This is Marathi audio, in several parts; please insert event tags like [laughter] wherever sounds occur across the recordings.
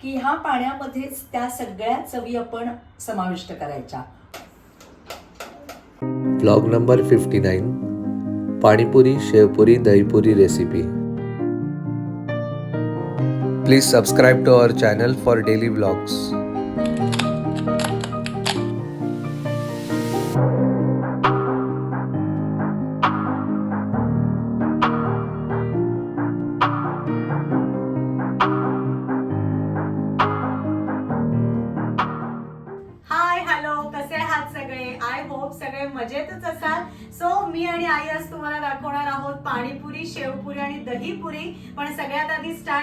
की ह्या पाण्यामध्येच त्या सगळ्या चवी आपण समाविष्ट करायच्या. Blog number fifty nine panipuri sevpuri dahipuri recipe please subscribe to our channel for daily blogs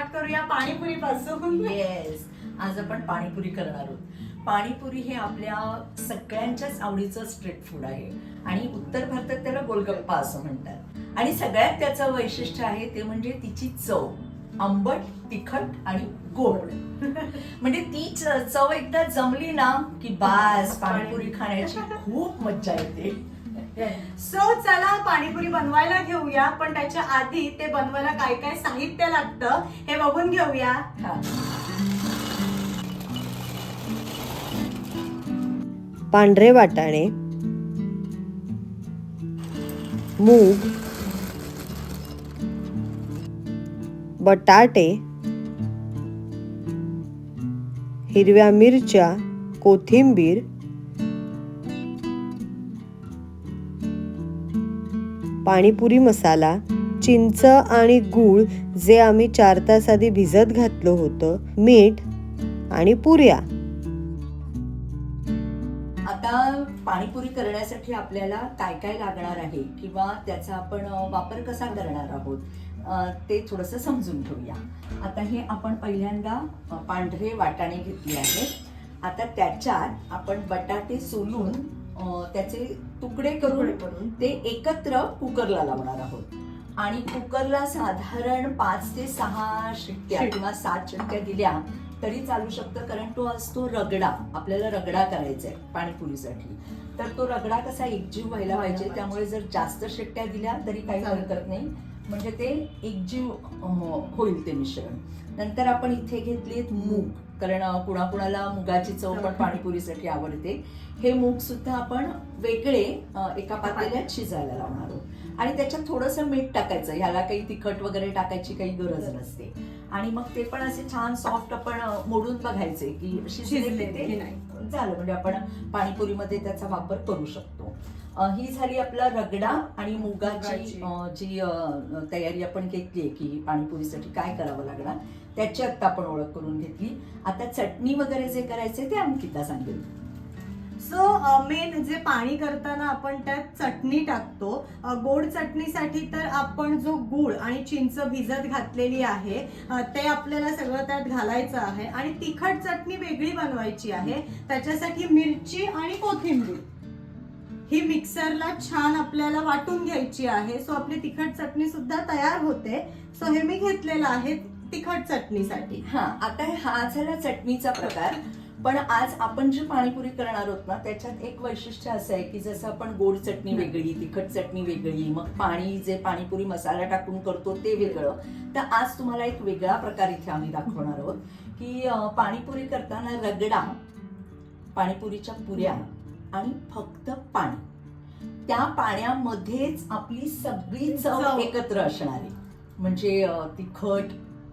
start करूया पाणीपुरी पासून येस आज आपण पाणीपुरी करणार आहोत. पाणीपुरी हे आपल्या सगळ्यांच्याच आवडीचं स्ट्रीट फूड आहे. आणि उत्तर भारतात त्याला गोलगप्पा असं म्हणतात. आणि सगळ्यात त्याचं वैशिष्ट्य आहे ते म्हणजे तिची चव. आंबट तिखट आणि गोड. [laughs] म्हणजे ती चव एकदा जमली ना की बास पाणीपुरी खाण्याची खूप मज्जा येते. सो चला पाणीपुरी बनवायला घेऊया पण त्याच्या आधी ते बनवायला काय काय साहित्य लागतं हे बघून घेऊया हा. पांढरे वाटाणे मूग बटाटे हिरव्या मिरच्या कोथिंबीर पाणीपुरी मसाला चिंच आणि गूळ जे आम्ही चार तास आधी भिजत घातलं होतं मीठ आणि पुऱ्या. आता पाणीपुरी करण्यासाठी आपल्याला काय काय लागणार आहे किंवा त्याचा आपण वापर कसा करणार आहोत ते थोडंसं समजून घेऊया. आता हे आपण पहिल्यांदा पांढरे वाटाणे घेतले आहेत. आता त्याच्यात आपण बटाटे सोलून त्याचे तुकडे करून ते एकत्र कुकरला लावणार आहोत. आणि कुकरला साधारण पाच ते सहा शिट्ट्या किंवा सात शिट्ट्या दिल्या तरी चालू शकतं कारण तो असतो रगडा. आपल्याला रगडा करायचा आहे पाणीपुरीसाठी. तर तो रगडा कसा एकजीव व्हायला पाहिजे त्यामुळे जर जास्त शिट्ट्या दिल्या तरी काही हरकत नाही. म्हणजे ते एकजीव अं, होईल ते मिश्रण. नंतर आपण इथे घेतलीत मूग. कारण कुणाकुणाला मुगाची चव पण पाणीपुरीसाठी आवडते. हे मूग सुद्धा आपण वेगळे एका पातेल्यात शिजायला लावणार आहोत. आणि त्याच्यात थोडंसं मीठ टाकायचं. ह्याला काही तिखट वगैरे टाकायची काही गरज नसते. आणि मग ते पण असे छान सॉफ्ट आपण मोडून बघायचे की शिजले ते झालं. म्हणजे आपण पाणीपुरीमध्ये त्याचा वापर करू शकतो. ही झाली आपला रगडा आणि मुगाची जी तयारी आपण घेतली की पाणीपुरीसाठी काय करावं लागणार त्याची आत्ता आपण ओळख करून घेतली. आता चटणी वगैरे जे करायचे ते अंकिता सांगेल. सो मेन जे पाणी करताना आपण त्यात चटणी टाकतो. गोड चटणीसाठी तर आपण जो गूळ आणि चिंच भिजत घातलेली आहे ते आपल्याला सगळं त्यात घालायचं आहे. आणि तिखट चटणी वेगळी बनवायची आहे. त्याच्यासाठी मिरची आणि कोथिंबीर. ही मिक्सरला छान आपल्याला वाटून घ्यायची आहे. सो आपली तिखट चटणी सुद्धा तयार होते. सो हे मी घेतलेलं आहे तिखट चटणीसाठी. हा आता हा झाला चटणीचा प्रकार. पण आज आपण जी पाणीपुरी करणार आहोत ना त्याच्यात एक वैशिष्ट्य असं आहे की जसं आपण गोड चटणी वेगळी तिखट चटणी वेगळी मग पाणी जे पाणीपुरी मसाला टाकून करतो ते वेगळं. तर आज तुम्हाला एक वेगळा प्रकार इथे आम्ही दाखवणार आहोत की पाणीपुरी करताना रगडा पाणीपुरीच्या पुऱ्या आणि फक्त पाणी. त्या पाण्यामध्येच आपली सगळी चव. एकत्र असणार आहे. म्हणजे तिखट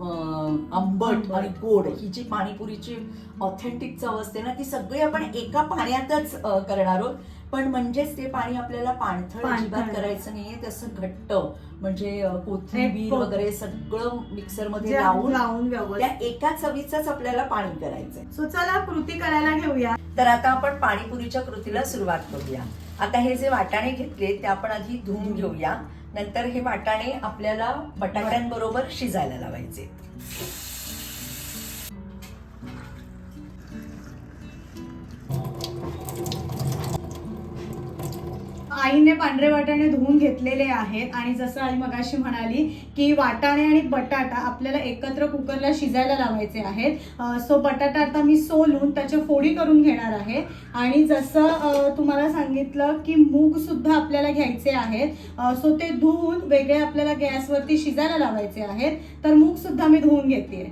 अं, आंबट आणि गोड ही जी पाणीपुरीची ऑथेंटिक चव असते ना ती सगळी आपण एका पाण्यातच करणार आहोत. पण म्हणजेच ते पाणी आपल्याला पाणथळ. अजिबात करायचं नाहीये तसं घट्ट. म्हणजे कोथिंबीर कोथ- वगैरे सगळं मिक्सरमध्ये जे लावून लावून त्या एका चवीचंच आपल्याला पाणी करायचंय. सो चला कृती करायला घेऊया. तर आता आपण पाणीपुरीच्या कृतीला सुरुवात करूया. आता हे जे वाटाणे घेतले ते आपण आधी धुवून घेऊया. नंतर हे वाटाणे आपल्याला बटाट्यांबरोबर शिजायला लावायचे. आईने पांढरे वाटाणे धुवून घेतलेले आहेत. आणि जसं आई मगाशी म्हणाली की वाटाणे आणि बटाटा आपल्याला एकत्र कुकरला शिजायला लावायचे आहेत. सो बटाटा आता मी सोलून त्याच्या फोडी करून घेणार आहे. आणि जसं तुम्हाला सांगितलं की मूग सुद्धा आपल्याला घ्यायचे आहेत. सो ते धुवून वेगळे आपल्याला गॅसवरती शिजायला लावायचे आहेत. तर मूग सुद्धा मी धुवून घेते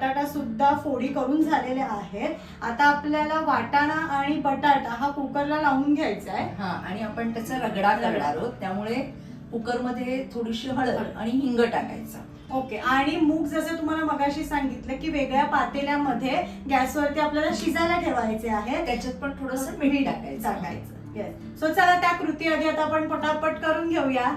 बटाटा सुद्धा फोडी करून झालेले आहेत. आता आपल्याला वाटाणा आणि बटाटा हा कुकरला लावून घ्यायचा आहे. हा आणि आपण त्याचा रगडा करणार आहोत. त्यामुळे कुकरमध्ये थोडीशी हळद आणि हिंग टाकायचा. ओके आणि मूग जसं तुम्हाला मगाशी सांगितलं की वेगळ्या पातेल्यामध्ये गॅसवरती आपल्याला शिजायला ठेवायचे आहे त्याच्यात पण थोडस मीठ टाकायचं. टाकायचं. येस सो चला त्या कृती आधी आता आपण पटापट करून घेऊया.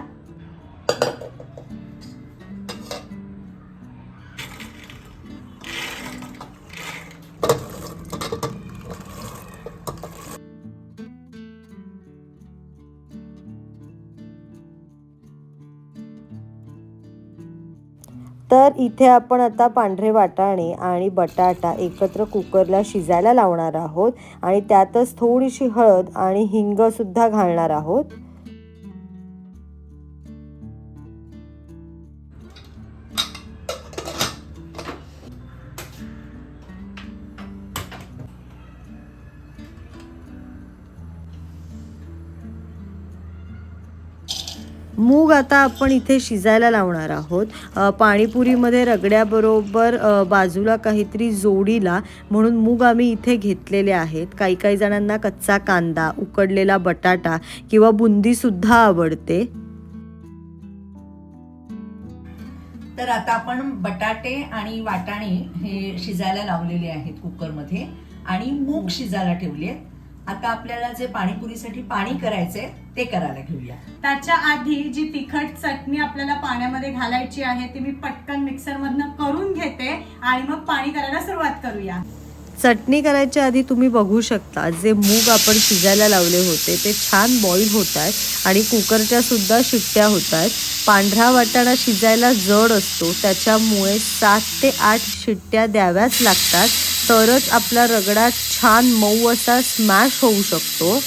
तर इथे आपण आता पांढरे वाटाणे आणि बटाटा एकत्र कुकरला शिजायला लावणार आहोत आणि त्यातच थोडीशी हळद आणि हिंगसुद्धा घालणार आहोत. मूग आता आपण इथे शिजायला लावणार आहोत. पाणीपुरीमध्ये रगड्याबरोबर बाजूला काहीतरी जोडीला म्हणून मूग आम्ही इथे घेतलेले आहेत. काही काही जणांना कच्चा कांदा उकडलेला बटाटा किंवा बुंदीसुद्धा आवडते. तर आता आपण बटाटे आणि वाटाणे हे शिजायला लावलेले आहेत कुकरमध्ये आणि मूग शिजायला ठेवले आता आपल्याला जे पाणीपुरीसाठी पाणी करायचंय ते करायला घेऊया. त्याच्या आधी जी तिखट चटणी आपल्याला पाण्यामध्ये घालायची आहे ती मी पटकन मिक्सर मधनं करून घेते आणि मग पाणी करायला सुरुवात करूया. चटणी करायच्या आधी तुम्ही बघू शकता जे मूग आपण शिजायला लावले होते ते छान बॉईल होत आहेत आणि कुकरच्या सुद्धा शिट्ट्या होत आहेत पांढरा वाटाणा शिजायला जड असतो त्याच्यामुळे सात ते आठ शिट्ट्या द्याव्याच लागतात. तरच आपला रगडा छान मऊ असा स्मॅश होऊ शकतो.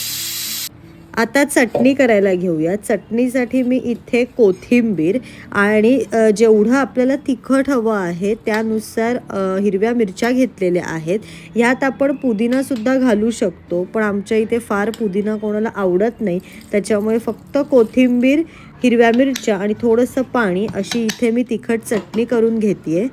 आता चटणी करायला घेऊया चटणीसाठी मी इथे कोथिंबीर आणि जेवढं आपल्याला तिखट हवं आहे त्यानुसार हिरव्या मिरच्या घेतलेल्या आहेत. ह्यात आपण पुदिनासुद्धा घालू शकतो पण आमच्या इथे फार पुदिना कोणाला आवडत नाही. त्याच्यामुळे फक्त कोथिंबीर हिरव्या मिरच्या आणि थोडंसं पाणी अशी इथे मी तिखट चटणी करून घेते आहे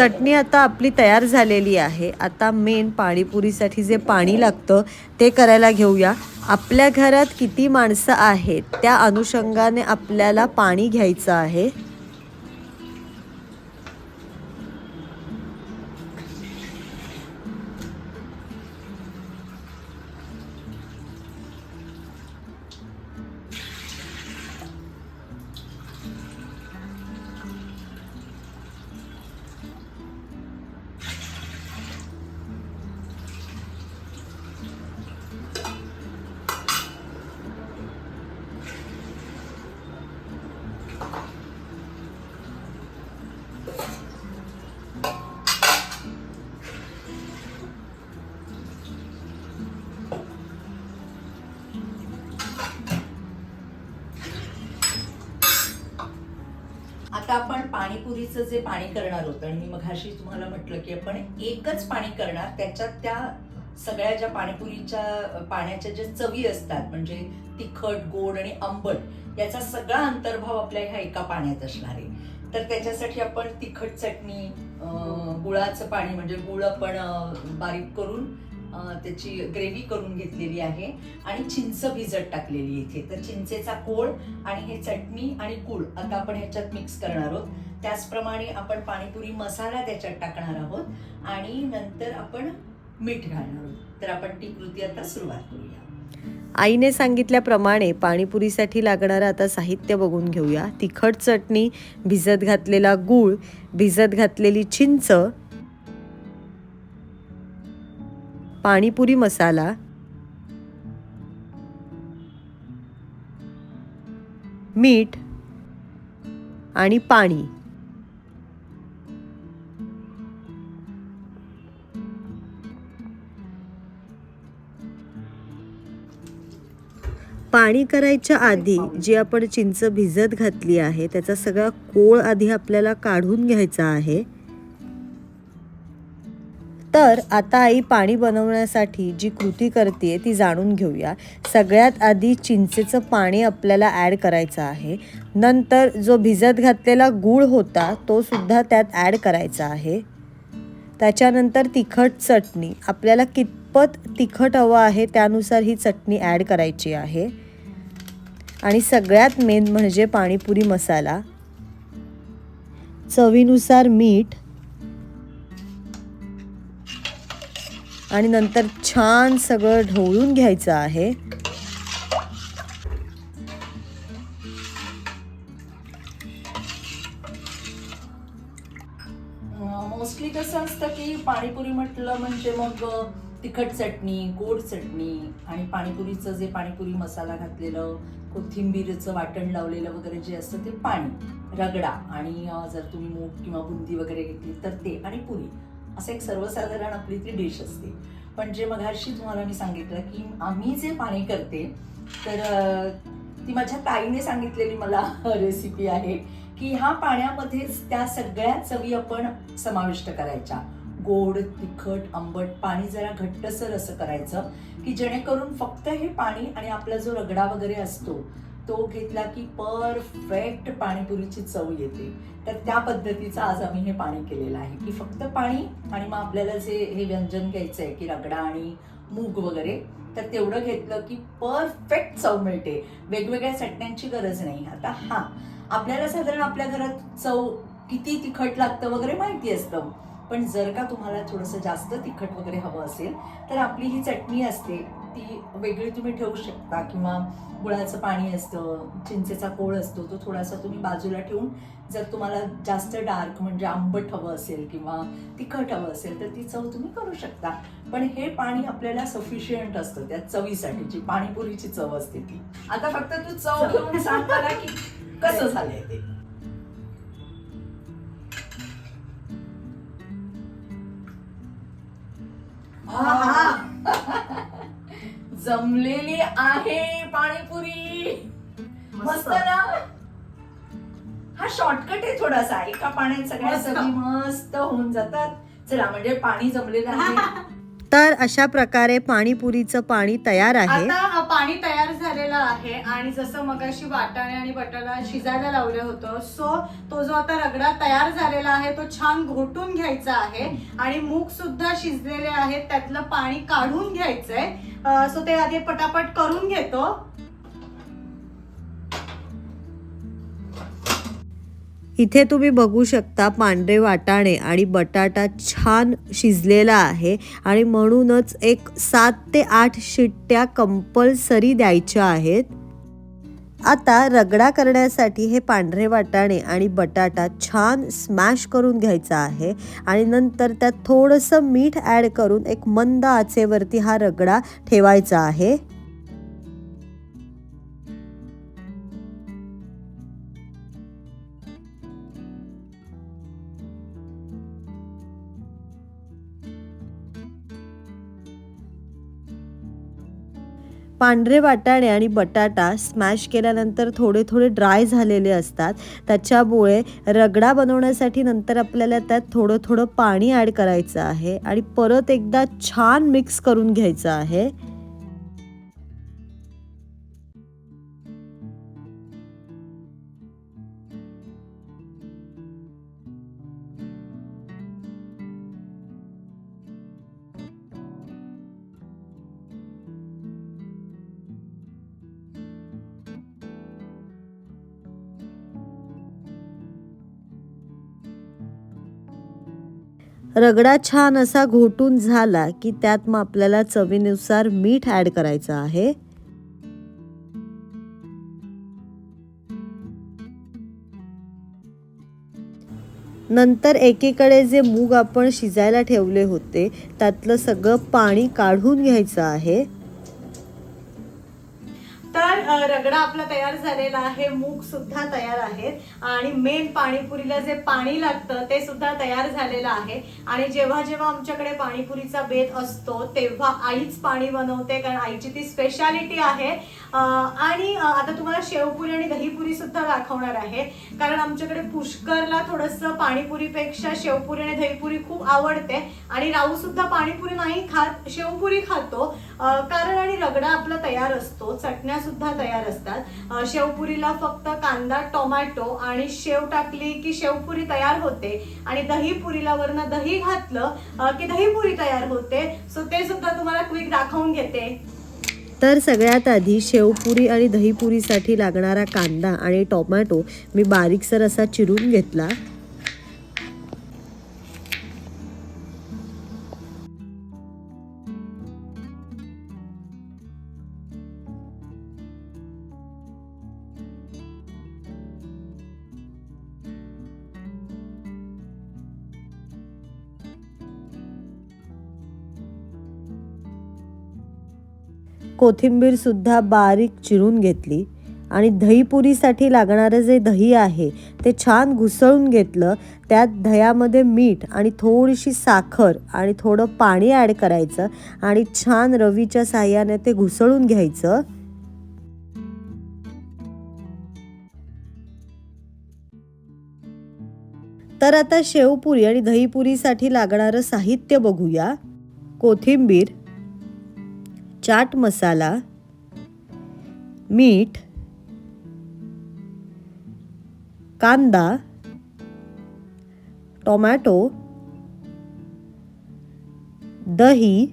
चटणी आता आपली तयार झालेली आहे. आता मेन पाणीपुरीसाठी जे पाणी लागतं ते करायला घेऊया. आपल्या घरात किती माणसं आहेत त्या अनुषंगाने आपल्याला पाणी घ्यायचं आहे. पाणीपुरीचं जे पाणी करणार होतं आणि मी मघाशी तुम्हाला म्हटलं की आपण एकच पाणी करणार त्याच्यात त्या सगळ्या ज्या पाणीपुरीच्या पाण्याच्या ज्या चवी असतात म्हणजे तिखट गोड आणि आंबट याचा सगळा अंतर्भाव आपल्या ह्या एका पाण्यात असणार आहे. तर त्याच्यासाठी आपण तिखट चटणी गुळाचं पाणी म्हणजे गुळ आपण बारीक करून त्याची ग्रेव्ही करून घेतलेली आहे आणि चिंच भिजत टाकलेली इथे. तर चिंचेचा कोळ आणि हे चटणी आणि गुळ आता आपण ह्याच्यात मिक्स करणार आहोत. त्याचप्रमाणे आपण पाणीपुरी मसाला त्याच्यात टाकणार आहोत आणि नंतर आपण मीठ घालणार आहोत. तर आपण ती कृती आता सुरुवात करूया. आईने सांगितल्याप्रमाणे पाणीपुरीसाठी लागणारं आता साहित्य बघून घेऊया. तिखट चटणी भिजत घातलेला गूळ भिजत घातलेली चिंच पाणीपुरी मसाला मीठ आणि पाणी. पाणी करायच्या आधी जी आपण चिंच भिजत घातली आहे त्याचा सगळा कोळ आधी आपल्याला काढून घ्यायचा आहे. तर आता आई पाणी बनवण्यासाठी जी कृती करते ती जाणून घेऊया. सगळ्यात आधी चिंचेचं पाणी आपल्याला ॲड करायचं आहे. नंतर जो भिजत घातलेला गूळ होता तो सुद्धा त्यात ॲड करायचा आहे. त्याच्यानंतर तिखट चटणी. आपल्याला कित कितपत तिखट हवं आहे त्यानुसार ही चटणी ॲड करायची आहे. आणि सगळ्यात मेन म्हणजे पाणीपुरी मसाला. चवीनुसार मीठ. आणि नंतर छान सगळं ढवळून घ्यायचं आहे. मोस्टली कसं असतं की पाणीपुरी म्हटलं म्हणजे मग तिखट चटणी गोड चटणी आणि पाणीपुरीचं जे पाणीपुरी मसाला घातलेलं कोथिंबीरचं वाटण लावलेलं वगैरे जे असतं ते पाणी रगडा आणि जर तुम्ही मूग किंवा बुंदी वगैरे घेतली तर ते आणि पुरी. असं एक सर्वसाधारण आपली ती डिश असते. पण जे मघाशी तुम्हाला मी सांगितलं की आम्ही जे पाणी करते तर ती माझ्या ताईने सांगितलेली मला [laughs] रेसिपी आहे की ह्या पाण्यामध्येच त्या सगळ्या चवी आपण समाविष्ट करायच्या. गोड तिखट आंबट पाणी जरा घट्टसर असं करायचं की जेणेकरून फक्त हे पाणी आणि आपला जो रगडा वगैरे असतो तो घेतला की परफेक्ट पाणीपुरीची चव येते. तर त्या पद्धतीचं आज आम्ही हे पाणी केलेलं आहे की फक्त पाणी आणि मग आपल्याला जे हे व्यंजन घ्यायचं आहे की रगडा आणि मूग वगैरे तर तेवढं घेतलं की परफेक्ट चव मिळते. वेगवेगळ्या चटण्यांची गरज नाही. आता हा आपल्याला साधारण आपल्या घरात चव किती तिखट लागतं वगैरे माहिती असतं. पण जर का तुम्हाला थोडंसं जास्त तिखट वगैरे हवं असेल तर आपली ही चटणी असते. ती वेगळी तुम्ही ठेवू शकता किंवा गुळाचं पाणी असतं चिंचेचा कोळ असतो तो थोडासा तुम्ही बाजूला ठेवून जर तुम्हाला जास्त डार्क म्हणजे आंबट हवं असेल किंवा तिखट हवं असेल तर ती चव तुम्ही करू शकता. पण हे पाणी आपल्याला सफिशियंट असतं त्या चवीसाठी जी पाणीपुरीची चव असते ती. आता फक्त तू चव. घेऊन सांग मला की कसं झालंय ते. [laughs] जमलेली आहे पाणीपुरी. मस्त. ना? हा शॉर्टकट आहे थोडासा. एका पाण्यात सगळ्या. चवी मस्त होऊन जातात. चला म्हणजे पाणी जमलेलं आहे. [laughs] तर अशा प्रकारे पाणीपुरीचं पाणी तयार आहे. आता पाणी तयार झालेलं आहे आणि जसं मगाशी वाटाणे आणि बटाटा शिजायला लावलं होतं सो तो जो आता रगडा तयार झालेला आहे तो छान घोटून घ्यायचा आहे आणि मूग सुद्धा शिजलेले आहेत त्यातलं पाणी काढून घ्यायचंय. सो ते आधी पटापट करून घेतो. इथे तुम्ही बघू शकता पांढरे वाटाणे आणि बटाटा छान शिजलेला आहे आणि म्हणूनच एक सात ते आठ शिट्ट्या कंपल्सरी द्यायच्या आहेत. आता रगडा करण्यासाठी हे पांढरे वाटाणे आणि बटाटा छान स्मॅश करून घ्यायचा आहे आणि नंतर त्यात थोडंसं मीठ ॲड करून एक मंद आचेवरती हा रगडा ठेवायचा आहे. पांढरे वाटाणे आणि बटाटा स्मॅश केल्यानंतर थोडे थोडे ड्राय झालेले असतात. त्याच्यामुळे रगडा बनवण्यासाठी नंतर आपल्याला त्यात थोडं थोडं पाणी ॲड करायचं आहे आणि परत एकदा छान मिक्स करून घ्यायचं आहे. रगडा छान असा घोटून झाला की त्यात मग आपल्याला चवीनुसार मीठ ॲड करायचं आहे. नंतर एकीकडे जे मूग आपण शिजायला ठेवले होते त्यातलं सगळं पाणी काढून घ्यायचं आहे. रगडा आपला तयार झालेला आहे मूग सुद्धा तयार आहेत आणि मेन पाणीपुरीला जे पाणी लागतं ते सुद्धा तयार झालेलं आहे. आणि जेव्हा जेव्हा आमच्याकडे पाणीपुरीचा बेत असतो तेव्हा आईच पाणी बनवते कारण आईची ती स्पेशालिटी आहे. आणि आता तुम्हाला शेवपुरी आणि दहीपुरी सुद्धा दाखवणार आहे कारण आमच्याकडे पुष्करला थोडंसं पाणीपुरीपेक्षा शेवपुरी आणि दहीपुरी खूप आवडते. आणि राहू सुद्धा पाणीपुरी नाही खात शेवपुरी खातो. कारण आणि रगडा आपला तयार असतो चटण्या सुद्धा तयार असतात. शेवपुरीला फक्त कांदा टोमॅटो आणि शेव टाकली की शेवपुरी तयार होते. आणि दहीपुरीला वरनं दही घातलं की दहीपुरी तयार होते. सो ते सुद्धा तुम्हाला क्विक दाखवून घेते. तर सगळ्यात आधी शेवपुरी आणि दहीपुरीसाठी लागणारा कांदा आणि टोमॅटो मी बारीकसर असा चिरून घेतला. कोथिंबीरसुद्धा बारीक चिरून घेतली. आणि दहीपुरीसाठी लागणारं जे दही आहे ते छान घुसळून घेतलं. त्यात दह्यामध्ये मीठ आणि थोडीशी साखर आणि थोडं पाणी ॲड करायचं आणि छान रवीच्या साह्याने ते घुसळून घ्यायचं. तर आता शेवपुरी आणि दहीपुरीसाठी लागणारं साहित्य बघूया. कोथिंबीर चाट मसाला मीठ कांदा टोमॅटो दही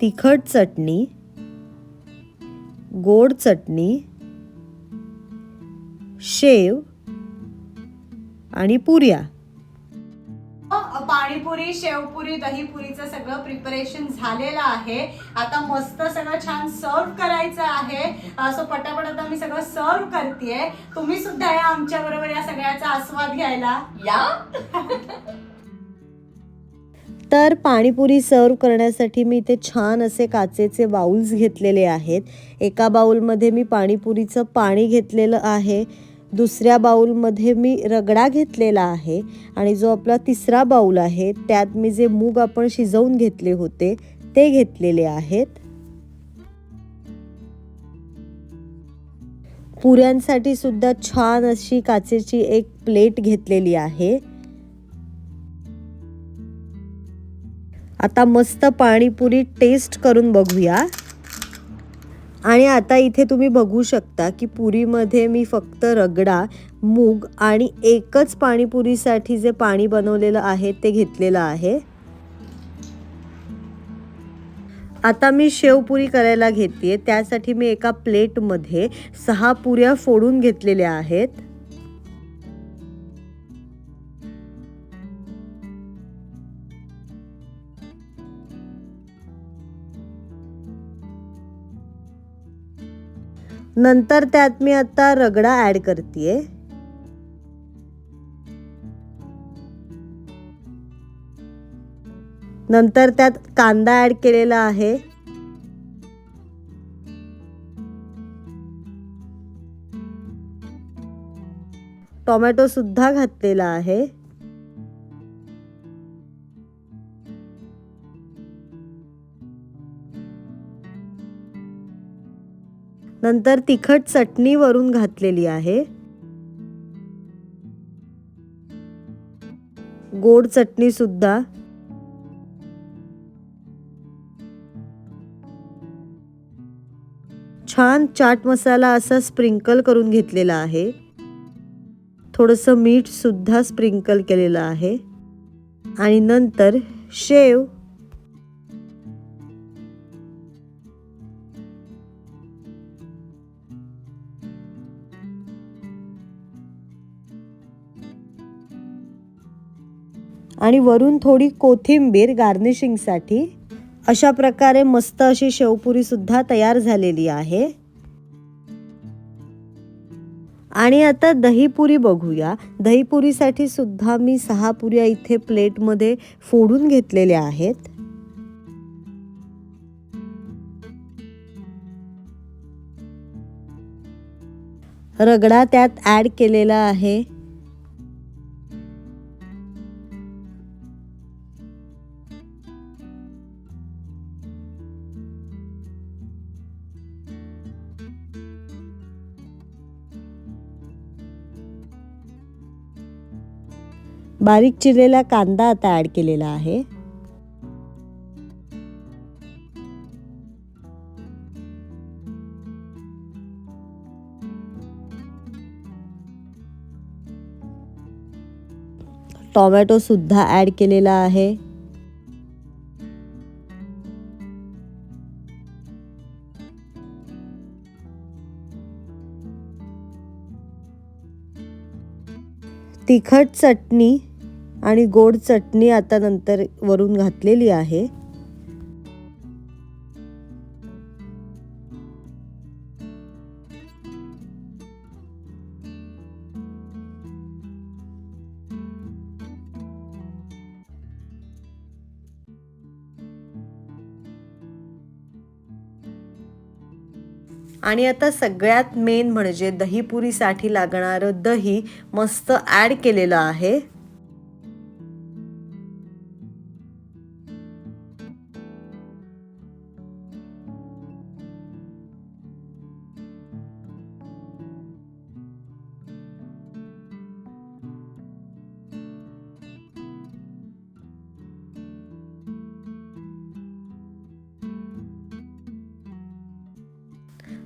तिखट चटणी गोड चटणी शेव आणि पुऱ्या. पाणीपुरी शेवपुरी दहीपुरीचं सगळं प्रिपरेशन झालेलं आहे. आता मस्त सगळं छान सर्व करायचं आहे. सो पटापट आता मी सगळं सर्व करतेय. तुम्ही सुद्धा या आमच्या बरोबर या सगळ्याचा आस्वाद घ्यायला. या. तर पाणीपुरी सर्व करण्यासाठी मी इथे छान असे काचेचे बाउल्स घेतलेले आहेत. एका बाउलमध्ये मी पाणीपुरीचं पाणी घेतलेलं आहे. दुसऱ्या बाऊलमध्ये मी रगडा घेतलेला आहे आणि जो आपला तिसरा बाऊल आहे त्यात मी जे मूग आपण शिजवून घेतले होते ते घेतलेले आहेत. पुऱ्यांसाठी सुद्धा छान अशी काचेची एक प्लेट घेतलेली आहे. आता मस्त पाणीपुरी टेस्ट करून बघूया. आणि आता इथे तुम्ही बघू शकता की पुरीमध्ये मी फक्त रगडा मूग आणि एकच पाणीपुरीसाठी जे पाणी बनवलेलं आहे ते घेतलेलं आहे. आता मी शेवपुरी करायला घेते त्यासाठी मी एका प्लेटमध्ये सहा पुऱ्या फोडून घेतलेल्या आहेत. नंतर त्यात मी आता रगडा ॲड करते नंतर त्यात कांदा ॲड केलेला आहे. टोमॅटो सुद्धा घातलेला आहे. नंतर तिखट चटणी वरून घातलेली आहे. गोड चटणी सुद्धा. छान चाट मसाला असा स्प्रिंकल करून घेतलेला आहे. थोडंसं मीठ सुद्धा स्प्रिंकल केलेलं आहे. आणि नंतर शेव. आणि वरून थोडी कोथिंबीर गार्निशिंगसाठी अशा प्रकारे मस्त अशी शेवपुरीसुद्धा तयार झालेली आहे. आणि आता दहीपुरी बघूया. दहीपुरीसाठी सुद्धा मी सहा पुऱ्या इथे प्लेटमध्ये फोडून घेतलेल्या आहेत. रगडा त्यात ॲड केलेला आहे. बारीक चिरलेला कांदा आता ॲड केलेला आहे. टोमॅटो सुद्धा ॲड केलेला आहे. तिखट चटणी आणि गोड चटणी आता नंतर वरून घातलेली आहे. आणि आता सगळ्यात मेन म्हणजे दहीपुरीसाठी लागणारं दही मस्त ॲड केलेलं आहे.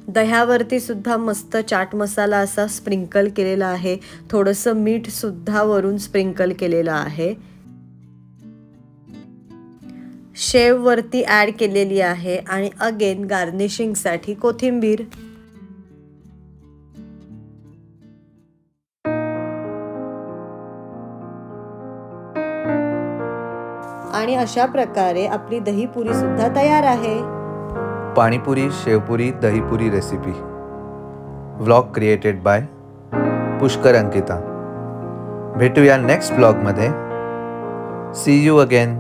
दह्यावरती सुद्धा मस्त चाट मसाला असा स्प्रिंकल केलेला आहे. थोडंसं मीठ सुद्धा वरून स्प्रिंकल केलेलं आहे. शेव वरती ॲड केलेली आहे आणि अगेन गार्निशिंगसाठी कोथिंबीर. आणि अशा प्रकारे आपली दहीपुरी सुद्धा तयार आहे. Panipuri, sevpuri, dahipuri recipe vlog created by Pushkar Ankita. भेटूया नेक्स्ट ब्लॉगमध्ये सी यू अगेन